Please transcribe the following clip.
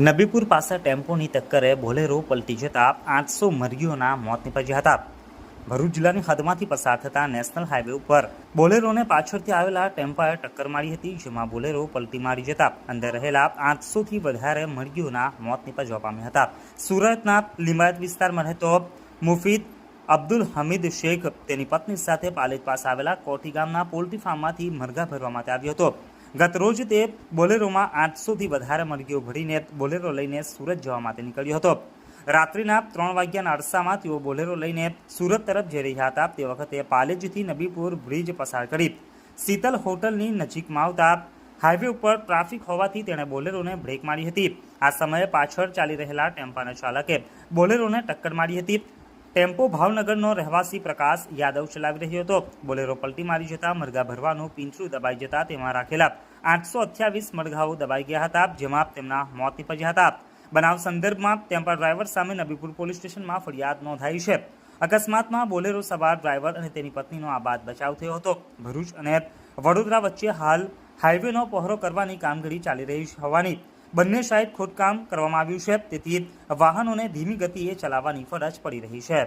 નબીપુર પાસે ટેમ્પોની ટક્કરે બોલેરો પલટી જતા આઠસો મરઘીઓના મોત નીપજ્યા હતા. ભરૂચ જિલ્લાની હદમાંથી પસાર થતા નેશનલ હાઈવે ઉપર બોલેરોને પાછળથી આવેલા ટેમ્પાએ ટક્કર મારી હતી, જેમાં બોલેરો પલટી મારી જતા અંદર રહેલા આઠસોથી વધારે મરઘીઓના મોત નીપજવા પામ્યા હતા. સુરતના લિંબાયત વિસ્તારમાં રહેતો મુફીદ અબ્દુલ હમીદ શેખ તેની પત્ની સાથે પાલેજ પાસે આવેલા કોઠી ગામના પોલ્ટ્રી ફાર્મમાંથી મરઘા ભરવા માટે આવ્યો હતો. ગત રોજ તે બોલેરોમાં આઠસોથી વધારે મરઘીઓ ભરીને બોલેરો લઈને સુરત જવા માટે નીકળ્યો હતો. રાત્રિના ત્રણ વાગ્યાના અરસામાં તેઓ બોલેરો લઈને સુરત તરફ જઈ રહ્યા હતા. તે વખતે પાલેજથી નબીપુર બ્રિજ પસાર કરી શીતલ હોટલની નજીકમાં આવતા હાઈવે ઉપર ટ્રાફિક હોવાથી તેણે બોલેરોને બ્રેક મારી હતી. આ સમયે પાછળ ચાલી રહેલા ટેમ્પાના ચાલકે બોલેરોને ટક્કર મારી હતી. ટેમ્પો ભાવનગરનો રહેવાસી પ્રકાશ યાદવ ચલાવી રહ્યો હતો. બોલેરો પલટી મારી જતા મરઘા ભરવાનું પીંછરું દબાઈ જતા તેમાં રાખેલા આઠસો અઠ્યાવીસ મરઘાઓ દબાઈ ગયા હતા, જેમાં તેમના મોત નીપજ્યા હતા. બનાવ સંદર્ભમાં ટેમ્પા ડ્રાઈવર સામે નબીપુર પોલીસ સ્ટેશનમાં ફરિયાદ નોંધાઈ છે. અકસ્માતમાં બોલેરો સવાર ડ્રાઈવર અને તેની પત્નીનો આબાદ બચાવ થયો હતો. ભરૂચ અને વડોદરા વચ્ચે હાલ હાઈવેનો પહોરો કરવાની કામગીરી ચાલી રહી હોવાની બંને સાઈડ ખોદકામ કરવામાં આવ્યું છે. તેથી વાહનોને ધીમી ગતિએ ચલાવવાની ફરજ પડી રહી છે.